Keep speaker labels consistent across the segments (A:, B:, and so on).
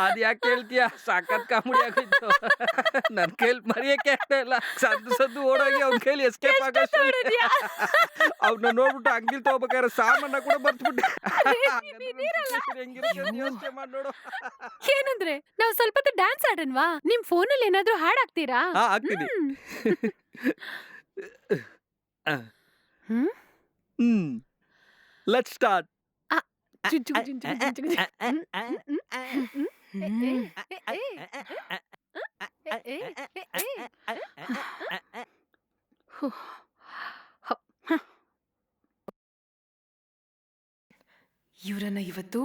A: ಅದ್ ಯಾಕೆ ಹೇಳ್ತೀಯ ಸಾಕತ್ ಕಾಮಿಡಿ ಆಗೋಯ್ತು ನನ್ ಕೈಲಿ ಮರಿಯಕ್ಕೆ ಆಗ್ತಾ ಇಲ್ಲ ಸದ್ದು ಸದ್ದು ಓಡೋಗಿ ಅವ್ನ ಕೈಲಿ ಎಸ್ಕೇಪ್
B: ಎಷ್ಟು
A: ಆಗೋ
B: ಹೊಡೆದ್ಯಾ?
A: ಅವ್ನ ನೋಡ್ಬಿಟ್ಟು ಅಂಗಿಲ್ ತಗೋಬೇಕಾದ್ರೆ ಸಾಮಾನ ಕೂಡ ಬರ್ತ್ಬಿಟ್ಟೆ ಯೋಚ್ನೆ ಮಾಡ್ ನೋಡು
B: ಏನಂದ್ರೆ ನಾವು ಸ್ವಲ್ಪ ಡ್ಯಾನ್ಸ್ ಆಡನ್ವಾ ನಿಮ್ ಫೋನಲ್ಲಿ ಏನಾದ್ರೂ ಹಾಡಾಗ್ತೀರಾ
A: ಹಾ ಆಗ್ತೀನಿ
B: ಹ್ಮ್
A: ಲೆಟ್ ಸ್ಟಾರ್ಟ್
C: ಇವ್ರನ್ನ ಇವತ್ತು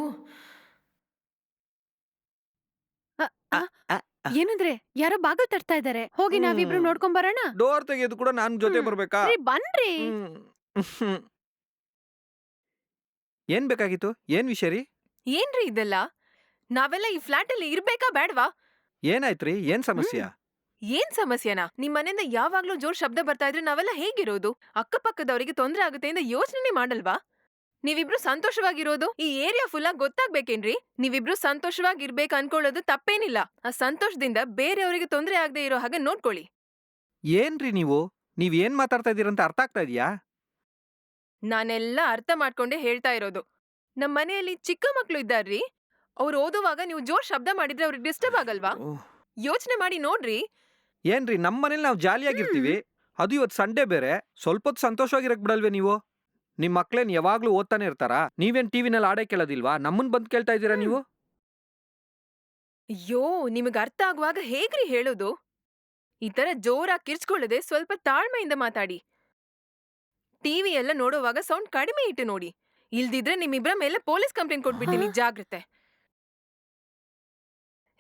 B: ಏನಂದ್ರೆ ಯಾರೋ ಬಾಗಿಲು ತರ್ತಾ ಇದ್ದಾರೆ ಹೋಗಿ ನಾವಿಬ್ರು. ನೋಡ್ಕೊಂಡ್ ಬರೋಣ
A: ಡೋರ್ ತೆಗೆದು ಕೂಡ ನಾನ್ ಜೊತೆ. ಬರ್ಬೇಕಾ
B: ಬನ್ರಿ.
A: ಏನ್ ಬೇಕಾಗಿತ್ತು? ಏನ್ ವಿಷಯ ರೀ?
C: ಏನ್ರಿ ಇದೆಲ್ಲ? ನಾವೆಲ್ಲ ಈ ಫ್ಲಾಟ್ ಅಲ್ಲಿ ಇರ್ಬೇಕಾ ಬೇಡವಾ
A: ಏನಾಯ್ತ್ರಿ? ಏನ್ ಸಮಸ್ಯೆ?
C: ಏನ್ ಸಮಸ್ಯೆನಾ? ನಿಮ್ ಮನೆಯಿಂದ ಯಾವಾಗ್ಲೂ ಜೋರ್ ಶಬ್ದ ಬರ್ತಾ ಇದ್ರೆ ನಾವೆಲ್ಲ ಹೇಗಿರೋದು? ಅಕ್ಕಪಕ್ಕದವರಿಗೆ ತೊಂದ್ರೆ ಆಗುತ್ತೆ ಅಂತ ಯೋಚನೆ ಮಾಡಲ್ವಾ? ನೀವಿಬ್ರು ಸಂತೋಷವಾಗಿರೋದು? ಈ ಏರಿಯಾ ಫುಲ್ ಆಗಿ ಗೊತ್ತಾಗ್ಬೇಕೇನ್ರಿ? ನೀವಿಬ್ರು ಸಂತೋಷವಾಗಿರ್ಬೇಕು ಅನ್ಕೊಳ್ಳೋದು ತಪ್ಪೇನಿಲ್ಲ. ಆ ಸಂತೋಷದಿಂದ ಬೇರೆಯವರಿಗೆ ತೊಂದರೆ ಆಗದೆ ಇರೋ ಹಾಗೆ ನೋಡ್ಕೊಳ್ಳಿ.
A: ಏನ್ರಿ ನೀವು? ನೀವ್ ಏನ್ ಮಾತಾಡ್ತಾ ಇದೀರಂತ ಅರ್ಥ ಆಗ್ತಾ ಇದೆಯಾ?
C: ನಾನೆಲ್ಲ ಅರ್ಥ ಮಾಡ್ಕೊಂಡೇ ಹೇಳ್ತಾ ಇರೋದು. ನಮ್ಮ ಮನೆಯಲ್ಲಿ ಚಿಕ್ಕ ಮಕ್ಕಳು ಇದ್ದಾರ್ರಿ. ಅವ್ರು ಓದುವಾಗ ನೀವು ಜೋರ್ ಶಬ್ದ ಮಾಡಿದ್ರೆ ಅವ್ರಿಗೆ ಡಿಸ್ಟರ್ಬ್ ಆಗಲ್ವಾ? ಯೋಚನೆ ಮಾಡಿ ನೋಡ್ರಿ.
A: ಏನ್ರಿ ನಮ್ಮ ಮನೇಲಿ ನಾವು ಜಾಲಿಯಾಗಿರ್ತೀವಿ. ಅದು ಇವತ್ತು ಸಂಡೇ ಬೇರೆ. ಸ್ವಲ್ಪ ಹೊತ್ತು ಸಂತೋಷವಾಗಿರಕ್ ಬಿಡಲ್ವೇ ನೀವು? ನಿಮ್ ಮಕ್ಳೇನ್ ಯಾವಾಗ್ಲೂ ಓದ್ತಾನೆ ಇರ್ತಾರಾ? ನೀವೇನ್ ಟಿವಿನಲ್ಲಿ ಆಡೇ ಕೇಳೋದಿಲ್ವಾ? ನಮ್ಮನ್ ಬಂದ್ ಕೇಳ್ತಾ ಇದ್ದೀರಾ ನೀವು?
C: ಅಯ್ಯೋ ನಿಮಗೆ ಅರ್ಥ ಆಗುವಾಗ ಹೇಗ್ರಿ ಹೇಳೋದು? ಈ ತರ ಜೋರಾಗಿ ಕಿರ್ಚ್ಕೊಳ್ಳದೆ ಸ್ವಲ್ಪ ತಾಳ್ಮೆಯಿಂದ ಮಾತಾಡಿ. ಟಿವಿ ಎಲ್ಲ ನೋಡುವಾಗ ಸೌಂಡ್ ಕಡಿಮೆ ಇಟ್ಟು ನೋಡಿ. ಇಲ್ದಿದ್ರೆ ನಿಮ್ಮಿಬ್ರ ಮೇಲೆ ಪೊಲೀಸ್ ಕಂಪ್ಲೇಂಟ್ ಕೊಟ್ಬಿಡ್ತೀನಿ ಜಾಗ್ರತೆ.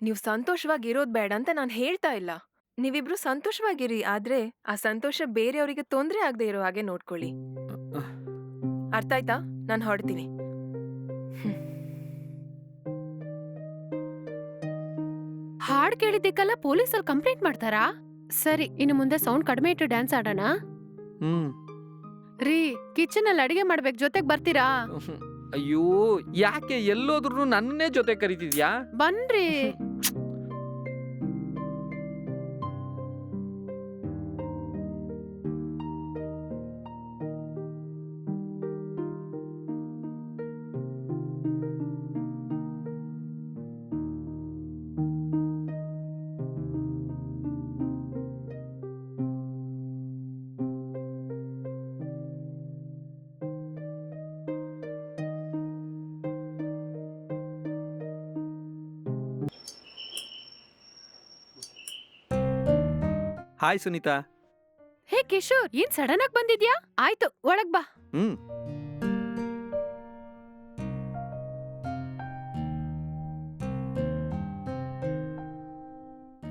C: ನೀವು ಸಂತೋಷವಾಗಿರೋದ್ ಬೇಡ ಅಂತ ನಾನು ಹೇಳ್ತಾ ಇಲ್ಲ. ನೀವಿಬ್ರು ಸಂತೋಷವಾಗಿರಿ ಆದ್ರೆ ಆ ಸಂತೋಷ ಬೇರೆಯವರಿಗೆ ತೊಂದರೆ ಆಗದೆ ಇರೋ ಹಾಗೆ ನೋಡ್ಕೊಳ್ಳಿ. ಅರ್ಥ ಆಯ್ತಾ? ನಾನು ಹೊರಡ್ತೀನಿ.
B: ಹಾಡ್ ಕೇಳಿದ್ದಕ್ಕೆಲ್ಲ ಪೊಲೀಸಲ್ಲಿ ಕಂಪ್ಲೇಂಟ್ ಮಾಡ್ತಾರಾ? ಸರಿ ಇನ್ನು ಮುಂದೆ ಸೌಂಡ್ ಕಡಿಮೆ ಇಟ್ಟು ಡ್ಯಾನ್ಸ್ ಆಡೋಣ.
A: ಹ್ಮ್.
B: ರೀ ಕಿಚನ್ ಅಲ್ಲಿ ಅಡಿಗೆ ಮಾಡ್ಬೇಕು ಜೊತೆಗೆ ಬರ್ತೀರಾ?
A: ಅಯ್ಯೋ ಯಾಕೆ ಎಲ್ಲೋದ್ರು ನನ್ನೇ ಜೊತೆ ಕರಿತಿದ್ಯಾ?
B: ಬನ್ರಿ.
A: ಹಾಯ್ ಸುನೀತಾ.
B: ಹೇ ಕಿಶೋರ್ ಏನ್ ಸಡನ್ ಆಗಿ ಬಂದಿದ್ಯಾ? ಆಯ್ತು ಒಳಗ್ ಬಾ.
A: ಹ್ಮ್.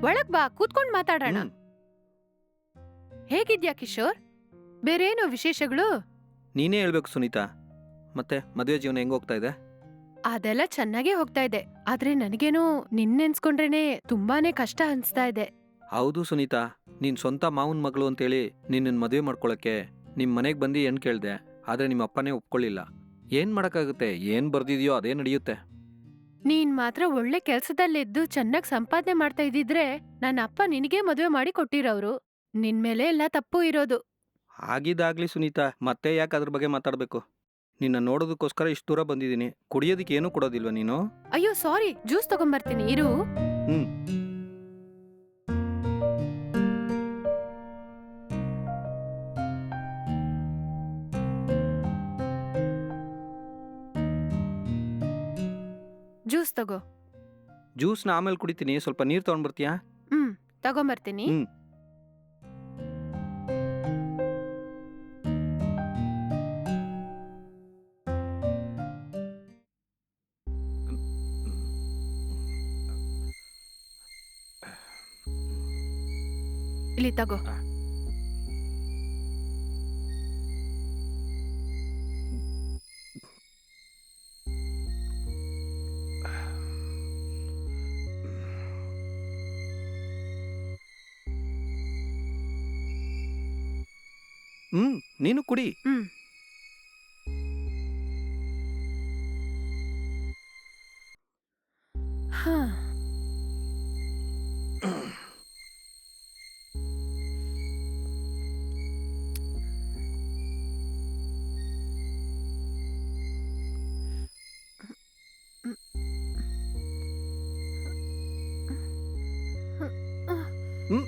B: ಒಳಗ್ ಬಾ ಕೂತ್ಕೊಂಡ್ ಮಾತಾಡೋಣ.
A: ಹ್ಮ್.
B: ಹೇಗಿದ್ಯಾ ಕಿಶೋರ್? ಬೇರೇನು ವಿಶೇಷಗಳು?
A: ನೀನೇ ಹೇಳ್ಬೇಕು ಸುನೀತಾ. ಮತ್ತೆ ಮದುವೆ ಜೀವನ ಹೆಂಗ್ ಹೋಗ್ತಾ ಇದೆ?
B: ಅದೆಲ್ಲ ಚೆನ್ನಾಗೇ ಹೋಗ್ತಾ ಇದೆ. ಆದ್ರೆ ನನಗೇನೋ ನಿನ್ ನೆನ್ಸ್ಕೊಂಡ್ರೇನೆ ತುಂಬಾನೇ ಕಷ್ಟ ಅನ್ಸ್ತಾ ಇದೆ.
A: ಹೌದು ಸುನೀತಾ ನೀನ್ ಸ್ವಂತ ಮಾವನ್ ಮಗಳು ಅಂತೇಳಿ ನಿನ್ನನ್ನು ಮದುವೆ ಮಾಡ್ಕೊಳಕ್ಕೆ ನಿಮ್ಮ ಮನೆಗ್ ಬಂದು ಏನು ಕೇಳ್ದೆ ಆದ್ರೆ ನಿಮ್ಮ ಅಪ್ಪನೇ ಒಪ್ಕೊಳ್ಳಿಲ್ಲ ಏನ್ ಮಾಡೋಕ್ಕಾಗುತ್ತೆ? ಏನ್ ಬರ್ದಿದ್ಯೋ ಅದೇ ನಡೆಯುತ್ತೆ.
B: ನೀನ್ ಮಾತ್ರ ಒಳ್ಳೆ ಕೆಲ್ಸದಲ್ಲಿದ್ದು ಚೆನ್ನಾಗ್ ಸಂಪಾದನೆ ಮಾಡ್ತಾ ಇದ್ದಿದ್ರೆ ನನ್ನ ಅಪ್ಪ ನಿನಗೆ ಮದುವೆ ಮಾಡಿ ಕೊಟ್ಟಿರೋರು ನಿನ್ ಮೇಲೆ ಎಲ್ಲ ತಪ್ಪು ಇರೋದು.
A: ಆಗಿದಾಗ್ಲಿ ಸುನೀತಾ ಮತ್ತೆ ಯಾಕೆ ಅದ್ರ ಬಗ್ಗೆ ಮಾತಾಡ್ಬೇಕು? ನಿನ್ನ ನೋಡೋದಕ್ಕೋಸ್ಕರ ಇಷ್ಟು ದೂರ ಬಂದಿದ್ದೀನಿ. ಕುಡಿಯೋದಕ್ಕೆ ಏನೂ ಕೊಡೋದಿಲ್ವಾ ನೀನು?
B: ಅಯ್ಯೋ ಸಾರಿ ಜ್ಯೂಸ್ ತಗೊಂಬರ್ತೀನಿ ಇರು.
A: ಹ್ಮ್.
B: ಜ್ಯೂಸ್ ತಗೋ.
A: ಜ್ಯೂಸ್ನ ಆಮೇಲೆ ಕುಡಿತೀನಿ. ಸ್ವಲ್ಪ ನೀರು ತೊಗೊಂಡ್ಬರ್ತೀಯಾ?
B: ಹ್ಮ್ ತಗೊಂಬರ್ತೀನಿ.
A: ಹ್ಮ್.
B: ಇಲ್ಲಿ ತಗೋ.
A: మ్, నేను కుడి
B: మ్.
A: హా. మ్,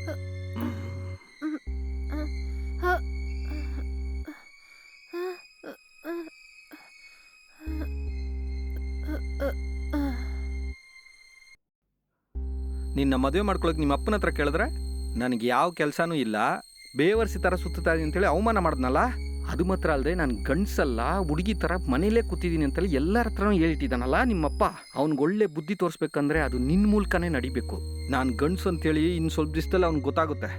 A: ನಿನ್ನ ಮದುವೆ ಮಾಡ್ಕೊಳಕ್ಕೆ ನಿಮ್ಮ ಅಪ್ಪನ ಹತ್ರ ಕೇಳಿದ್ರೆ, ನನಗೆ ಯಾವ ಕೆಲಸನೂ ಇಲ್ಲ. ಬೇವರ್ಸಿ ಥರ ಸುತ್ತಾ ಅಂತೇಳಿ ಅವಮಾನ ಮಾಡಿದ್ನಲ್ಲ? ಅದು ಮಾತ್ರ ಅಲ್ಲದೆ ನಾನು ಗಂಡ್ಸಲ್ಲ, ಹುಡುಗಿ ಥರ ಮನೇಲೇ ಕೂತಿದ್ದೀನಿ ಅಂತೇಳಿ ಎಲ್ಲರ ಹತ್ರನೂ ಹೇಳಿಟ್ಟಿದ್ದಾನಲ್ಲ ನಿಮ್ಮಪ್ಪ. ಅವ್ನಿಗೆ ಒಳ್ಳೆ ಬುದ್ಧಿ ತೋರಿಸ್ಬೇಕಂದ್ರೆ ಅದು ನಿನ್ನ ಮೂಲಕನೇ ನಡಿಬೇಕು. ನಾನು ಗಂಡ್ಸು ಅಂತೇಳಿ ಇನ್ನು ಸ್ವಲ್ಪ ದಿವಸದಲ್ಲಿ ಅವ್ನಿಗೆ ಗೊತ್ತಾಗುತ್ತೆ.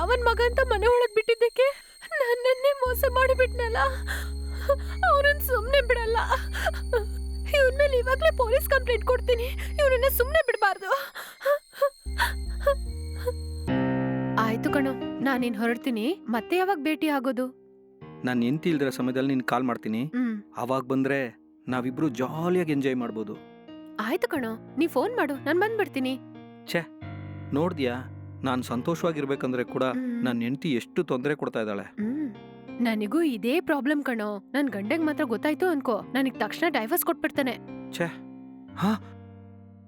B: ನನ್ ಮಾವನ್ ಮಗ ಅಂತ ಮನೆ ಒಳಗ್ ಬಿಟ್ಟಿದ್ದಕ್ಕೆ ನನ್ನನ್ನೇ ಮೋಸ ಮಾಡಿಬಿಟ್ನಲ್ಲ? ಅವನನ್ನ ಸುಮ್ನೆ ಬಿಡಲ್ಲ. ಇವನ್ ಮೇಲೆ ಇವಾಗ್ಲೇ ಪೊಲೀಸ್ ಕಂಪ್ಲೇಂಟ್ ಕೊಡ್ತೀನಿ. ಇವನನ್ನ ಸುಮ್ನೆ ಬಿಡಬಾರ್ದು. ಆಯ್ತು ಕಣೋ ಇನ್ ಹೊರಡ್ತೀನಿ. ಮತ್ತೆ ಯಾವಾಗ ಭೇಟಿ ಆಗೋದು?
A: ನಾನು ಎಂತಿ ಇಲ್ದಿರೋ ಸಮಯದಲ್ಲಿ ನಿನ್ ಕಾಲ್ ಮಾಡ್ತೀನಿ.
B: ಹ್ಮ್.
A: ಅವಾಗ ಬಂದ್ರೆ ನಾವಿಬ್ರು ಜಾಲಿಯಾಗಿ ಎಂಜಾಯ್ ಮಾಡ್ಬೋದು.
B: ಆಯ್ತು ಕಣೋ ನೀ ಫೋನ್ ಮಾಡು ನಾನ್ ಬಂದ್ಬಿಡ್ತೀನಿ.
A: ನೋಡ್ದ್ಯಾ? ನಾನು ಸಂತೋಷವಾಗಿರ್ಬೇಕಂದ್ರೆ ಕೂಡ ನನ್ನ ಹೆಂಡತಿ ಎಷ್ಟು ತೊಂದರೆ ಕೊಡ್ತಾ ಇದ್ದಾಳೆ.
B: ಹ್ಮ್. ನನಗೂ ಇದೇ ಪ್ರಾಬ್ಲಮ್ ಕಣೋ. ನನ್ ಗಂಡಗ್ ಮಾತ್ರ ಗೊತ್ತಾಯ್ತು ಅನ್ಕೋ. ನನಗ್ ತಕ್ಷಣ ಡೈವರ್ಸ್ ಕೊಟ್ಬಿಡ್ತಾನೆ.
A: ಹಾ.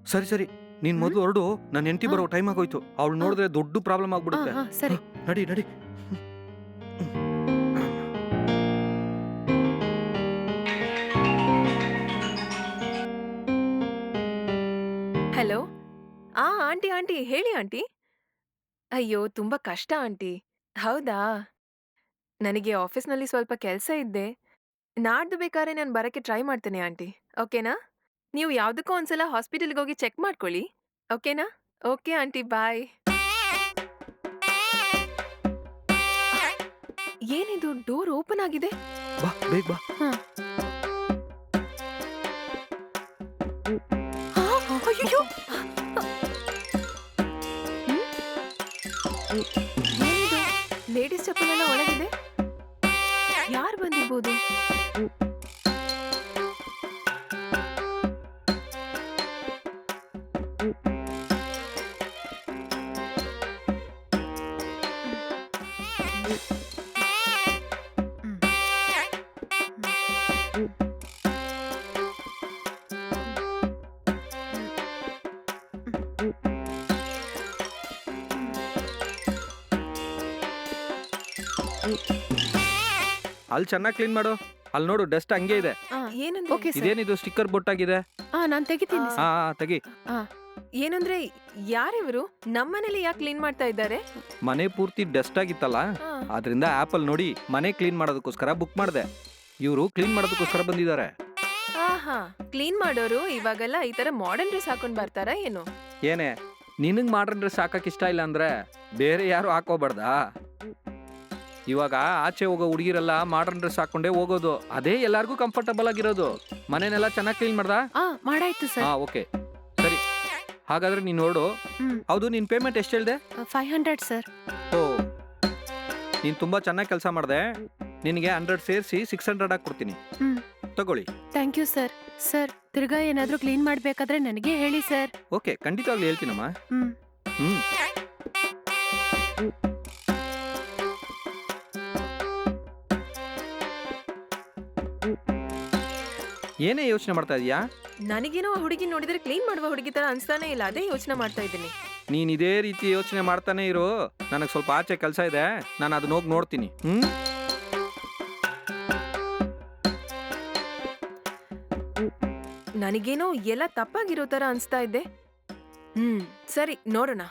A: ಸರಿ ಸರಿ. ನೀನ್ ಮೊದಲು ಹೊರಡು. ನನ್ನ ಹೆಂಡತಿ ಬರೋ ಟೈಮ್ ಆಗೋಯ್ತು. ಅವಳು ನೋಡಿದ್ರೆ ದೊಡ್ಡ ಪ್ರಾಬ್ಲಮ್ ಆಗ್ಬಿಡುತ್ತೆ.
B: ಆ, ಸರಿ.
A: ನಡಿ ನಡಿ.
C: ಹಲೋ ಆ ಆಂಟಿ ಆಂಟಿ ಹೇಳಿ ಆಂಟಿ. ಅಯ್ಯೋ ತುಂಬಾ ಕಷ್ಟ ಆಂಟಿ. ಹೌದಾ? ನನಗೆ ಆಫೀಸ್ನಲ್ಲಿ ಸ್ವಲ್ಪ ಕೆಲಸ ಇದ್ದೆ. ನಾಡ್ದು ಬೇಕಾದ್ರೆ ನಾನು ಬರಕ್ಕೆ ಟ್ರೈ ಮಾಡ್ತೇನೆ ಆಂಟಿ. ಓಕೆನಾ? ನೀವು ಯಾವುದಕ್ಕೂ ಒಂದ್ಸಲ ಹಾಸ್ಪಿಟಲ್ಗೆ ಹೋಗಿ ಚೆಕ್ ಮಾಡ್ಕೊಳ್ಳಿ. ಓಕೆನಾ? Okay aunty bye. ಏನಿದು? ಡೋರ್ ಓಪನ್ ಆಗಿದೆ?
A: ಬಾ ಬೇಗ ಬಾ.
C: ಆ, ಅಯ್ಯಯ್ಯೋ! ಏನಿದು ಲೇಡೀಸ್ ಚಪ್ಪಲ್ ಎಲ್ಲ ಒಳಗಿದೆ ಯಾರು ಬಂದಿರ್ಬೋದು
A: ಅಲ್ಲಿ ಚೆನ್ನಾಗಿ ಕ್ಲೀನ್ ಮಾಡು. ಅಲ್ಲಿ ನೋಡು ಡಸ್ಟ್ ಹಂಗೆ ಇದೆ.
B: ಆ,
C: ಏನಂದ್ರೆ?
B: Okay sir.
A: ಇದೇನಿದು? ಸ್ಟಿಕ್ಕರ್ ಬೊಟ್ಟಾಗಿದೆ.
B: ಆ ನಾನು ತೆಗಿತೀನಿ
C: ಆ.
A: ಹಾ ಏನಂದ್ರೆ ತೆಗಿ.
C: ಏನಂದ್ರೆ ಯಾರಿವರು ನಮ್ಮನೇಲಿ ಯಾಕೆ ಕ್ಲೀನ್ ಮಾಡ್ತಾ ಇದ್ದಾರೆ?
A: ಮನೆ ಪೂರ್ತಿ ಡಸ್ಟ್ ಆಗಿತ್ತಲ್ಲ? ಆದ್ರಿಂದ ಆಪಲ್ ನೋಡಿ ಮನೆ ಕ್ಲೀನ್ ಮಾಡೋದಕ್ಕೋಸ್ಕರ ಬುಕ್ ಮಾಡಿದೆ. ಇವರು ಕ್ಲೀನ್ ಮಾಡೋದಕ್ಕೋಸ್ಕರ ಬಂದಿದ್ದಾರೆ.
C: ಆಹಾ ಕ್ಲೀನ್ ಮಾಡೋರು ಇವಾಗೆಲ್ಲ ಈ ತರ ಮಾಡರ್ನ್ ಡ್ರೆಸ್ ಹಾಕೊಂಡ್ ಬರ್ತಾರಾ ಏನು?
A: ಏನೇ ನಿನಗೆ ಮಾಡ್ರನ್ ಡ್ರೆಸ್ ಹಾಕಕ್ ಇಷ್ಟ ಇಲ್ಲ ಅಂದ್ರೆ ಬೇರೆ ಯಾರು ಹಾಕೋಬಾರ್ದಾ ಇವಾಗ ಆಚೆ ಹೋಗೋ ಹುಡುಗಿರೆಲ್ಲ ಮಾಡರ್ನ್ ಡ್ರೆಸ್ ಹಾಕೊಂಡೇ ಹೋಗೋದು. ಅದೇ ಎಲ್ಲಾರ್ಗೂ ಕಂಫರ್ಟಬಲ್ ಆಗಿರೋದು. ಮನೆನೆಲ್ಲ ಚೆನ್ನಾಗಿ ಕ್ಲೀನ್ ಮಾಡ್ದಾ?
B: ಆ ಮಾಡಾಯ್ತು
A: ಹಾ
B: ಸರ್
A: ಓಕೆ. ಸರಿ. ಹಾಗಾದ್ರೆ ನೀನು ನೋಡು.
B: ಹ್ಮ್.
A: ಹೌದು ನಿನ್ ಪೇಮೆಂಟ್ ಎಷ್ಟು ಹೇಳಿದೆ
B: ಫೈವ್ ಹಂಡ್ರೆಡ್ ಸರ್.
A: ಓ. ನೀನು ತುಂಬಾ ಚೆನ್ನಾಗಿ ಕೆಲಸ ಮಾಡಿದೆ. ನಿನಗೆ ಹಂಡ್ರೆಡ್ ಸೇರಿಸಿ ಸಿಕ್ಸ್ ಹಂಡ್ರೆಡ್ ಹಾಕಿ ಕೊಡ್ತೀನಿ.
B: ಹ್ಮ್.
A: ತಗೊಳ್ಳಿ.
B: Thank you sir. ಸರ್ ತಿರ್ಗಾ ಏನಾದ್ರೂ ಕ್ಲೀನ್ ಮಾಡ್ಬೇಕಾದ್ರೆ ನನಗೆ ಹೇಳಿ ಸರ್.
A: ಓಕೆ ಖಂಡಿತವಾಗ್ಲೂ ಹೇಳ್ತೀನಮ್ಮ.
B: ಹ್ಮ್.
A: ಹ್ಮ್. ಏನೇ ಯೋಚನೆ ಮಾಡ್ತಾ ಇದೀಯಾ?
C: ನನಗೇನೋ ಹುಡುಗಿ ನೋಡಿದ್ರೆ ಕ್ಲೀನ್ ಮಾಡುವ ಹುಡುಗಿ ತರ ಅನ್ಸ್ತಾನೆ ಇಲ್ಲ ಅದೇ ಯೋಚನೆ ಮಾಡ್ತಾ ಇದ್ದೀನಿ.
A: ನೀನ್ ಇದೇ ರೀತಿ ಯೋಚನೆ ಮಾಡ್ತಾನೆ ಇರು. ನನಗೆ ಸ್ವಲ್ಪ ಆಚೆ ಕೆಲಸ ಇದೆ ನಾನು ಅದನ್ನ ಹೋಗಿ ನೋಡ್ತೀನಿ. ಹ್ಮ್?
C: ನನಗೇನೋ ಎಲ್ಲ ತಪ್ಪಾಗಿರೋ ತರ ಅನ್ಸ್ತಾ ಇದ್ದೆ ಹ್ಮ್ ಸರಿ ನೋಡೋಣ.